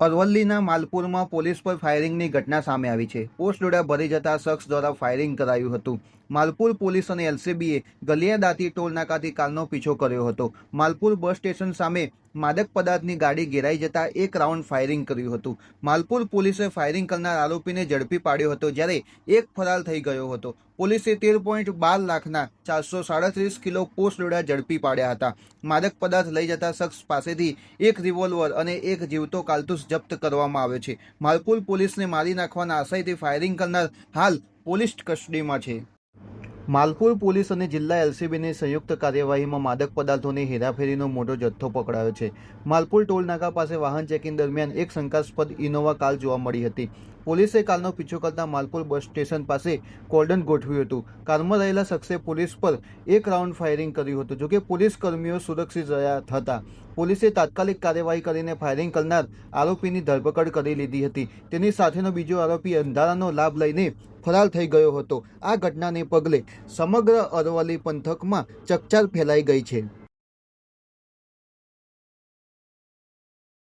અરવલ્લીના માલપુરમાં પોલીસ પર ફાયરિંગની ઘટના સામે આવી છે. પોસ્ટ ડોડા ભરી જતા શખ્સ દ્વારા ફાયરિંગ કરાયું હતું. માલપુર પોલીસ અને એલસીબીએ ગલિયાદાતી ટોલ નાકાથી કારનો પીછો કર્યો હતો. માલપુર બસ સ્ટેશન સામે માદક પદાર્થની ગાડી ઘેરાઈ જતા એક રાઉન્ડ ફાયરિંગ કર્યું હતું. માલપુર પોલીસે ફાયરિંગ કરનાર આરોપીને ઝડપી પાડ્યો હતો જ્યારે એક ફરાર થઈ ગયો હતો. પોલીસે તેર પોઈન્ટ બાર લાખના ચારસો સાડત્રીસ કિલો પોસ્ટ ડોડા ઝડપી પાડ્યા હતા. માદક પદાર્થ લઈ જતા શખ્સ પાસેથી એક રિવોલ્વર અને એક જીવતો કાલતુસ જપ્ત કરવામાં આવ્યો છે. માલપુર પોલીસને મારી નાખવાના આશયથી ફાયરિંગ કરનાર હાલ પોલીસ કસ્ટડીમાં છે. માલપુર પોલીસ અને જિલ્લા એલસીબીની સંયુક્ત કાર્યવાહીમાં માદક પદાર્થોની હેરાફેરીનો મોટો જથ્થો પકડાયો છે. માલપુર ટોલ નાકા પાસે વાહન ચેકિંગ દરમિયાન એક શંકાસ્પદ ઇનોવા કાર જોવા મળી હતી. પોલીસે કારનો પીછો કરતા માલપુર બસ સ્ટેશન પાસે કોર્ડન ગોઠવ્યું હતું. કારમાં રહેલા શખ્સે પોલીસ પર એક રાઉન્ડ ફાયરિંગ કર્યું હતું, જોકે પોલીસ કર્મીઓ સુરક્ષિત રહ્યા હતા. પોલીસે તાત્કાલિક કાર્યવાહી કરીને ફાયરિંગ કરનાર આરોપીની ધરપકડ કરી લીધી હતી. તેની સાથેનો બીજો આરોપી અંધારાનો લાભ લઈને ફરાર થઈ ગયો હતો. આ ઘટનાને પગલે સમગ્ર અરવલ્લી પંથકમાં ચકચાર ફેલાઈ ગઈ છે.